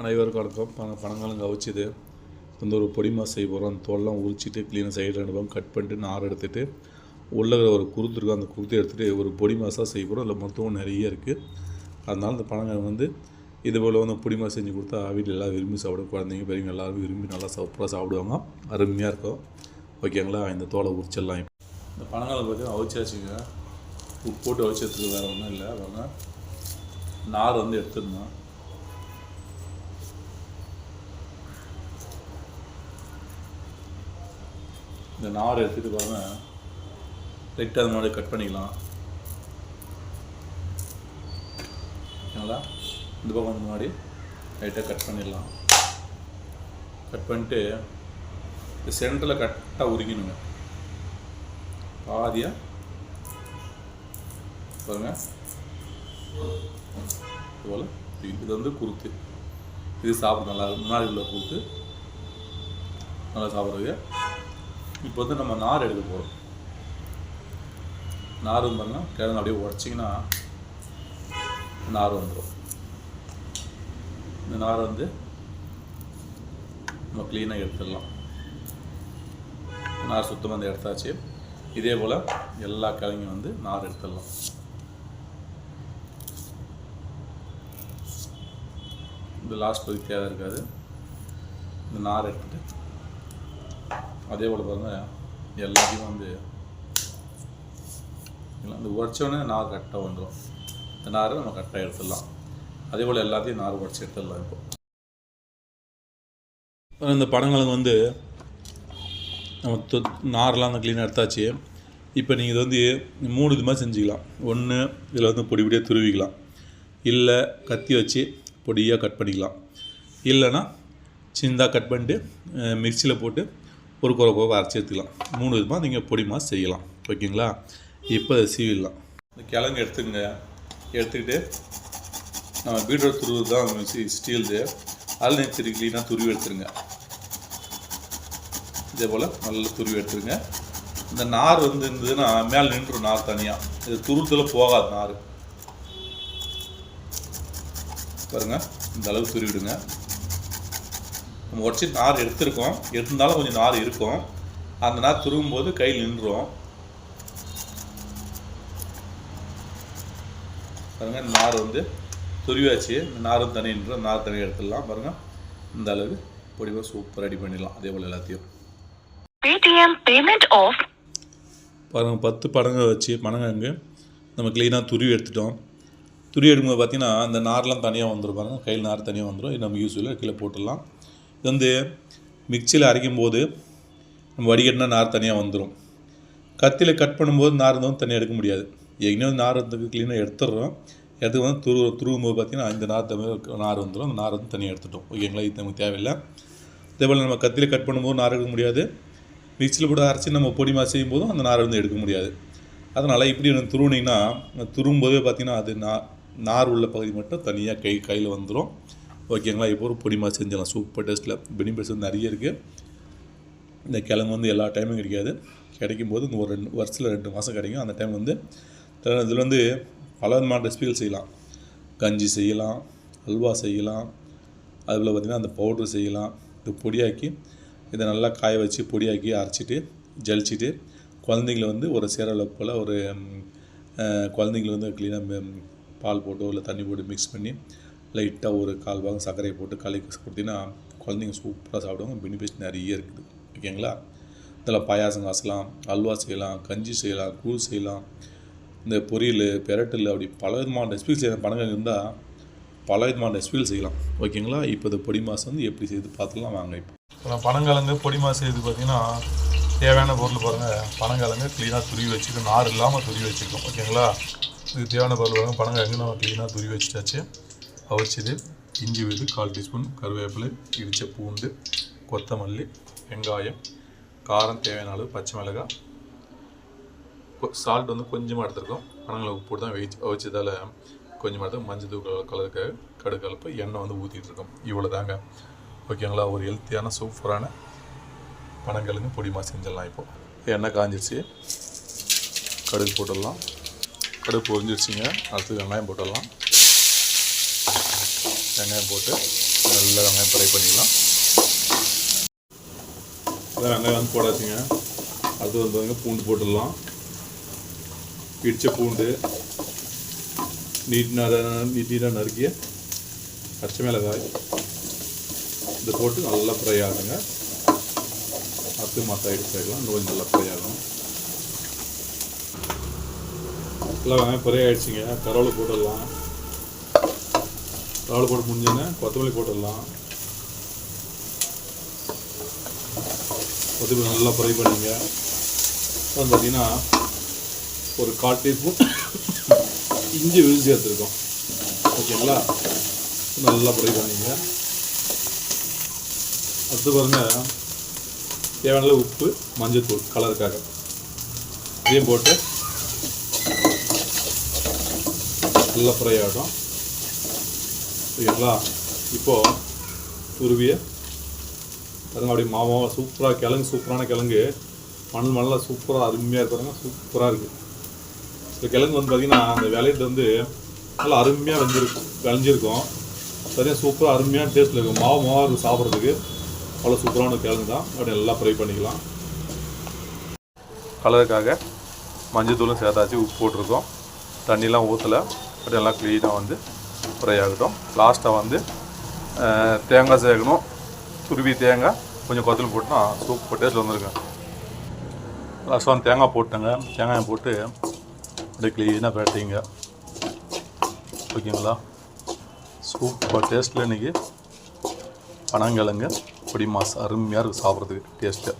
அனைவருக்கும் வணக்கம். பண பணங்காலம் கவிச்சிது. வந்து ஒரு பொடிமா செய்ய போகிறோம் அந்த தோல்லாம் உரிச்சிட்டு க்ளீனாக சைடு ரெண்டு பக்கம் கட் பண்ணிட்டு நார் எடுத்துகிட்டு உள்ள ஒரு குருத்து இருக்கும். அந்த குருத்தை எடுத்துகிட்டு ஒரு பொடி மாசாக செய்ய போகிறோம் அதில் மருத்துவம் நிறைய இருக்குது அதனால் இந்த பணங்காலம் வந்து இது போல் வந்து பொடிமா செஞ்சு கொடுத்தா வீட்டில் எல்லாம் விரும்பி சாப்பிடும். குழந்தைங்க பெரியவங்க எல்லாரும் விரும்பி நல்லா சூப்பராக சாப்பிடுவாங்க. அருமையாக இருக்கும். ஓகேங்களா இந்த தோலை உரிச்சிடலாம் இந்த பணங்காலம் பார்த்தீங்கன்னா அவிச்சாச்சுங்க. உப்பு போட்டு அவிச்சதுக்கு வேறு ஒன்றும் இல்லை. அதனால் நார் வந்து எடுத்துருந்தோம் இந்த நார் எடுத்துகிட்டு பாருங்கள் லைட்டாக அது மாதிரி கட் பண்ணிக்கலாம். ஓகேங்களா இந்த பக்கம் வந்து முன்னாடி லைட்டாக கட் பண்ணிடலாம். கட் பண்ணிட்டு இந்த சென்டரில் கரெக்டாக உருகினுங்க பாதியாக பாருங்கள் இதுபோல். இது வந்து குருத்து. இது சாப்பிட நல்லா முன்னாடி உள்ள குருத்து. நல்லா சாப்பிட்றது. இப்போ வந்து நம்ம நார் எடுக்க போகிறோம் நார் பாருங்க கிழங்கு அப்படியே உடச்சிங்கன்னா நார் வந்துடும் இந்த நார் வந்து நம்ம க்ளீனாக எடுத்துடலாம். நார் சுத்தமாக வந்து எடுத்தாச்சு. இதே போல் எல்லா கிழங்கையும் வந்து நார் எடுத்துடலாம். இந்த லாஸ்ட் பகுதி தேவை இருக்காது. இந்த நார் எடுத்துட்டு அதே போல் பாருங்கள் எல்லாத்தையும் வந்து இல்ல, இந்த உடச்சோடனே நார் கரெக்டாக வந்துடும் இந்த நாரை நம்ம கரெக்டாக எடுத்துடலாம். அதே போல் எல்லாத்தையும் நார் உடச்சி எடுத்துடலாம் இப்போ. இந்த படங்களுக்கு வந்து நம்ம தொ நார்லாம் அந்த க்ளீனாக எடுத்தாச்சு. இப்போ நீங்கள் இது வந்து மூணு இது மாதிரி செஞ்சுக்கலாம். ஒன்று இதில் வந்து பொடி பொடியாக துருவிக்கலாம். இல்லை கத்தி வச்சு பொடியாக கட் பண்ணிக்கலாம். இல்லைன்னா சின்னதாக கட் பண்ணிட்டு மிக்சியில் போட்டு ஒரு குறை குறை அரைச்சி எடுத்துக்கலாம். மூணு விதமாக நீங்கள் பொடி மாஸ் செய்யலாம். ஓகேங்களா? இப்போ அதை சீவிடலாம். இந்த கிழங்கு எடுத்துங்க எடுத்துக்கிட்டு நம்ம பீட்ரூட் துருவு தான் ஸ்டீல்து. அதில் நீங்கள் க்ளீனாக துருவி எடுத்துருங்க. இதே போல் நல்லா துருவி எடுத்துருங்க. இந்த நார் வந்து இருந்ததுன்னா மேலே நின்றுடும் நார் தனியாக இது துருத்தில் போகாது நார். பாருங்கள் இந்த அளவுக்கு துருவிடுங்க. நம்ம உடச்சி நார் எடுத்திருக்கோம். இருந்தாலும் கொஞ்சம் நார் இருக்கும். அந்த நார் துருவும் போது கையில் நின்றுடும் பாருங்க இந்த நார் வந்து துருவியாச்சு. இந்த நாரும் தனி நின்று நார் தனியாக எடுத்துடலாம். பாருங்க இந்த அளவுக்கு பொடிவாக சூப்பர் ரெடி பண்ணிடலாம். அதே போல் எல்லாத்தையும். Paytm payment of பாருங்க பத்து படங்க வச்சு பனங்கிழங்கு நம்ம க்ளீனாக துருவி எடுத்துட்டோம். துருவி எடுக்கும்போது பார்த்தீங்கன்னா அந்த நார்லாம் தனியாக வந்துடும் பாருங்க கையில் நார் தனியாக வந்துடும் இது நம்ம யூஸ்ஃபுல்லாக கீழே போட்டுடலாம். இது வந்து மிக்சியில் அரைக்கும் போது நம்ம வடிகட்டினா நார் தனியாக வந்துடும் கத்தியில் கட் பண்ணும்போது நார் இருந்தாலும் தனியாக எடுக்க முடியாது. எங்கேயும் நார் வந்து க்ளீனாக எடுத்துடுறோம். எடுத்து வந்து துரு துருவும் போது பார்த்தீங்கன்னா இந்த நார் தமிழ் நார் வந்துடும் அந்த நார் வந்து தனியாக எடுத்துட்டோம். ஓகேங்களா இது நமக்கு தேவையில்லை. அதே போல் நம்ம கத்தியில் கட் பண்ணும்போது நார் எடுக்க முடியாது. மிக்சியில் போட்டு அரைச்சி நம்ம பொடி மாதிரி செய்யும் போதும் அந்த நார் வந்து எடுக்க முடியாது. அதனால் இப்படி ஒன்று துருவுனீங்கன்னா துருவும் போதே பார்த்தீங்கன்னா அது நா நார் உள்ள பகுதி மட்டும் தனியாக கை கையில் வந்துடும் ஓகேங்களா? இப்போ ஒரு பொடி செஞ்சிடலாம். சூப்பர் டேஸ்ட்டில் பெனிஃபிட்ஸ் வந்து நிறைய இருக்குது இந்த கிழங்கு வந்து எல்லா டைமும் கிடைக்காது. கிடைக்கும் போது இந்த ஒரு ரெண்டு வருஷத்தில் ரெண்டு மாதம் கிடைக்கும். அந்த டைம் வந்து இதில் வந்து பல விதமான ரெசிபிகள் செய்யலாம். கஞ்சி செய்யலாம் அல்வா செய்யலாம். அதில் பார்த்திங்கன்னா அந்த பவுட்ரு செய்யலாம். இது பொடியாக்கி இதை நல்லா காய வச்சு பொடியாக்கி அரைச்சிட்டு ஜலிச்சிட்டு குழந்தைங்கள வந்து ஒரு சேரளவு போல் ஒரு குழந்தைங்கள வந்து க்ளீனாக பால் போட்டோ இல்லை தண்ணி போட்டு மிக்ஸ் பண்ணி லைட்டாக ஒரு கால் பாகம் சர்க்கரையை போட்டு கலக்கி கொடுத்தீங்கன்னா குழந்தைங்க சூப்பராக சாப்பிடுவாங்க. பெனிஃபிட்ஸ் நிறைய இருக்குது. ஓகேங்களா இதில் பாயாசம் காசலாம் அல்வா செய்யலாம் கஞ்சி செய்யலாம் கூழ் செய்யலாம். இந்த பொரியல் பெரட்டல் அப்படி பல விதமான ரெசிபிகள் செய்ய பணங்கள் இருந்தால் பல விதமான ரெசிபிகள் செய்யலாம். ஓகேங்களா இப்போ இந்த பொடி மாசம் வந்து எப்படி செய்து பார்த்துலாம் வாங்க இப்போ. இப்போ பனங்கிழங்கு பொடி மாசம் செய்து பார்த்தீங்கன்னா தேவையான பொருள் பாருங்கள் பனங்கிழங்கு க்ளீனாக துருவி வச்சுருக்கோம் நார் இல்லாமல் துருவி வச்சுருக்கோம் ஓகேங்களா இது தேவையான பொருள் பாருங்கள் பனங்கிழங்கு நம்ம க்ளீனாக துருவி வச்சுட்டாச்சு. அவிச்சது இஞ்சி விழுது கால் டீஸ்பூன் கருவேப்பிலை இடித்த பூண்டு கொத்தமல்லி வெங்காயம் காரம் தேவையான அளவு பச்சை மிளகாய் சால்ட் வந்து கொஞ்சமாக எடுத்துருக்கோம். பணங்களை உப்பு போட்டு தான் வெயிச்சு அவிச்சதால் கொஞ்சமாக எடுத்து மஞ்சள் தூள் கலருக்கு கடுகு கலப்பு எண்ணெய் வந்து ஊற்றிட்டு இருக்கோம். இவ்வளோ தாங்க ஓகேங்களா? ஒரு ஹெல்த்தியான சூப்பரான பனங்கிழங்கு பொடிமா செஞ்சிடலாம் இப்போது எண்ணெய் காஞ்சிருச்சு. கடுகு போட்டுடலாம். கடுகு பொரிஞ்சிருச்சுங்க. அடுத்து வெங்காயம் போட்டுடலாம். வெங்காயம் போட்டு நல்லா வெங்காயம் ஃப்ரை பண்ணிக்கலாம் அதை வெங்காயம் வந்து போடாச்சுங்க அடுத்து வந்து பூண்டு போட்டுடலாம். இடித்த பூண்டு நீட் நர நீட் நீட்டாக நறுக்கிய பச்சை மிளகாய். இதை போட்டு நல்லா ஃப்ரை ஆகுங்க. அடுத்து மற்ற ஐட்டம் சேர்க்கலாம் இன்னும் கொஞ்சம் நல்லா ஃப்ரை ஆகும் நல்லா வெங்காயம் ஃப்ரை ஆகிடுச்சிங்க கருவேலை போட்டுடலாம். கருவேலை போட்டு முடிஞ்சோன்னே கொத்தமல்லி போட்டுடலாம். கொத்தமல்லி நல்லா ஃப்ரை பண்ணிங்க. அப்புறம் பார்த்தீங்கன்னா ஒரு கால் டீஸ்பூன் இஞ்சி விழுந்து சேர்த்துருக்கோம் ஓகேங்களா? நல்லா ஃப்ரை பண்ணிங்க. அடுத்து பாருங்க தேவையான உப்பு மஞ்சத்தூள் கலருக்காக. இதையும் போட்டு நல்லா ஃப்ரை ஆகட்டும். சரிங்களா இப்போது துருவிய பாருங்க அப்படியே மாவாக சூப்பராக கிழங்கு சூப்பரான கிழங்கு. மணல் மணலாக சூப்பராக அருமையாக இருப்பாருங்க சூப்பராக இருக்குது இந்த கிழங்கு வந்து பார்த்திங்கன்னா அந்த விளையிட்டு வந்து நல்லா அருமையாக வெஞ்சிருக்கும் விளைஞ்சிருக்கும் சரியாக சூப்பராக அருமையான டேஸ்ட்டில் இருக்கும். மாவு மாவாக இருக்கும் சாப்பிட்றதுக்கு. அவ்வளோ சூப்பரான கிழங்கு தான். அப்படி நல்லா ஃப்ரை பண்ணிக்கலாம். கலருக்காக மஞ்சள் தூளும் சேர்த்தாச்சு உப்பு போட்டிருக்கோம். தண்ணிலாம் ஊற்றலை அப்படி நல்லா க்ளீனாக வந்து ஃப்ரை ஆகட்டும். லாஸ்ட்டாக வந்து தேங்காய் சேர்க்கணும் துருவி தேங்காய். கொஞ்சம் கொத்தல் போட்டுனா சூப்பர் டேஸ்ட் வந்துருங்க. லாஸ்ட்டாக வந்து தேங்காய் போட்டேங்க. தேங்காயை போட்டு அப்படியே க்ளீனாக பேட்டிங்க ஓகேங்களா? சூப்பர் டேஸ்ட்டில் இன்றைக்கி பனங்கிழங்கு பொடி மாசு அருமையாக இருக்குது சாப்பிட்றதுக்கு டேஸ்ட்டு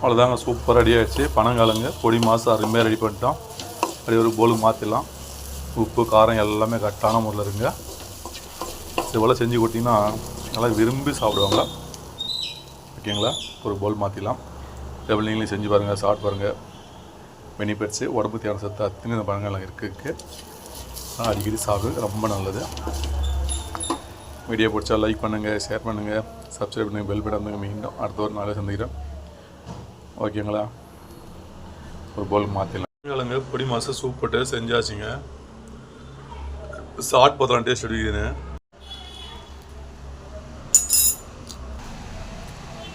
அவ்வளோதாங்க சூப்பர் ரெடி ஆகிடுச்சு பனங்கிழங்கு பொடி மாசு அருமையாக ரெடி பண்ணிட்டோம். அப்படி ஒரு போலுக்கு மாற்றிடலாம் உப்பு காரம் எல்லாமே கரெக்டான முறையில் இருங்க. இது போல் செஞ்சு கொடுத்தீங்கன்னா நல்லா விரும்பி சாப்பிடுவாங்க. ஓகேங்களா? ஒரு போல் மாற்றிடலாம் டபுள் நீங்களும் செஞ்சு பாருங்கள் சாப்பிட்டு பாருங்கள் பெனிஃபிட்ஸு உடம்பு தேவையான சத்து அத்தனை இந்த பழங்கள்லாம் இருக்குது அடிக்கடி சாப்பிடுறது ரொம்ப நல்லது. வீடியோ பிடிச்சா லைக் பண்ணுங்கள் ஷேர் பண்ணுங்கள் சப்ஸ்கிரைப் பண்ணுங்கள் பெல் பட்டன் மீண்டும் அடுத்த ஒரு நாளே சந்திக்கிறேன். ஓகேங்களா? ஒரு போல் மாற்றிடலாம் கிழங்கு பொடி மாதம் சூப் போட்டு செஞ்சாச்சுங்க. சாட் பார்த்தலாம் டேஸ்ட் அடிக்குதுன்னு.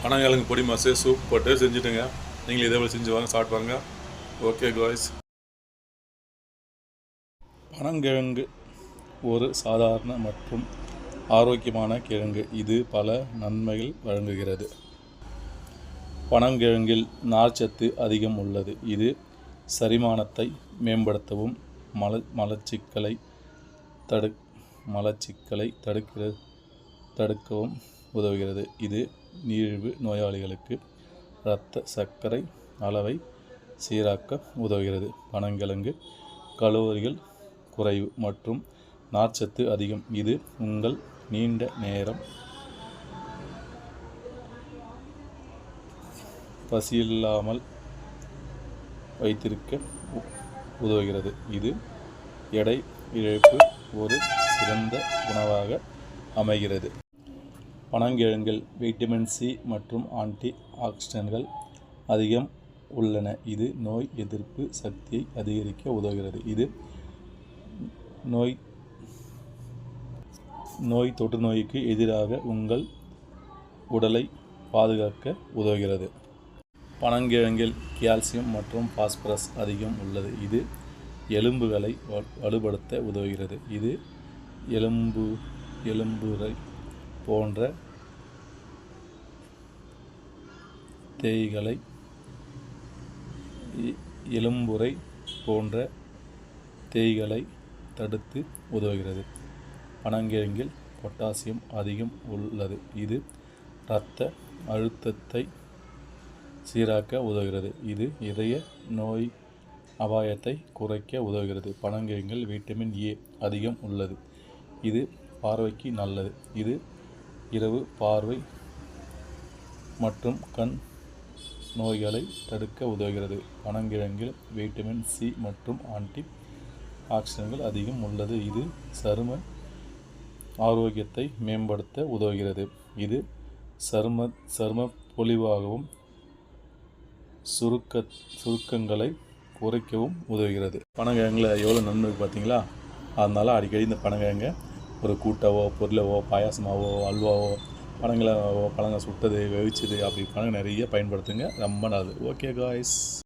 பனங்கிழங்கு பொடி மாசு சூப் போட்டு செஞ்சுட்டுங்க. நீங்களும் இதே போல் செஞ்சு வாங்க சாப்பிட்டு ஓகே காய்ஸ் பனங்கிழங்கு ஒரு சாதாரண மற்றும் ஆரோக்கியமான கிழங்கு. இது பல நன்மைகள் வழங்குகிறது. பனங்கிழங்கில் நார்ச்சத்து அதிகம் உள்ளது. இது சரிமானத்தை மேம்படுத்தவும் மல மலச்சிக்கலை தடு மலச்சிக்கலை தடுக்கிறது தடுக்கவும் உதவுகிறது. இது நீரிழிவு நோயாளிகளுக்கு இரத்த சர்க்கரை அளவை சீராக்க உதவுகிறது. பனங்கிழங்கு கலோரிகள் குறைவு மற்றும் நார்ச்சத்து அதிகம். இது உங்கள் நீண்ட நேரம் பசியில்லாமல் வைத்திருக்க உதவுகிறது. இது எடை இழப்பு ஒரு சிறந்த உணவாக அமைகிறது. பனங்கிழங்கில் விட்டமின் சி மற்றும் ஆன்டி ஆக்சிடென்ட்கள் அதிகம் உள்ளன. இது நோய் எதிர்ப்பு சக்தியை அதிகரிக்க உதவுகிறது. இது நோய் நோய் தொற்று நோய்க்கு எதிராக உங்கள் உடலை பாதுகாக்க உதவுகிறது. பனங்கிழங்கில் கால்சியம் மற்றும் பாஸ்பரஸ் அதிகம் உள்ளது. இது எலும்புகளை வ- வலுப்படுத்த உதவுகிறது. இது எலும்பு எலும்புரை போன்ற தேய்களை எலும்புரை போன்ற தேய்களை தடுத்து உதவுகிறது. பனங்கிழங்கில் பொட்டாசியம் அதிகம் உள்ளது. இது இரத்த அழுத்தத்தை சீராக்க உதவுகிறது. இது இதய நோய் அபாயத்தை குறைக்க உதவுகிறது. பனங்கிழங்கில் விட்டமின் ஏ அதிகம் உள்ளது. இது பார்வைக்கு நல்லது. இது இரவு பார்வை மற்றும் கண் நோய்களை தடுக்க உதவுகிறது. பனங்கிழங்கில் வைட்டமின் சி மற்றும் ஆன்டி ஆக்சிடன்கள் அதிகம் உள்ளது. இது சரும ஆரோக்கியத்தை மேம்படுத்த உதவுகிறது. இது சரும சரும பொலிவாகவும் சுருக்க சுருக்கங்களை குறைக்கவும் உதவுகிறது. பனங்கிழங்கில் எவ்வளோ நன்மை பார்த்தீங்களா அதனால் அடிக்கடி இந்த பனங்கிழங்க ஒரு கூட்டாவோ பொருளவோ பாயாசமாவோ அல்வாவோ பழங்களை பழங்க சுட்டது வெவிச்சது அப்படி பழங்க நிறைய பயன்படுத்துங்க. ரொம்ப நல்லது. Okay guys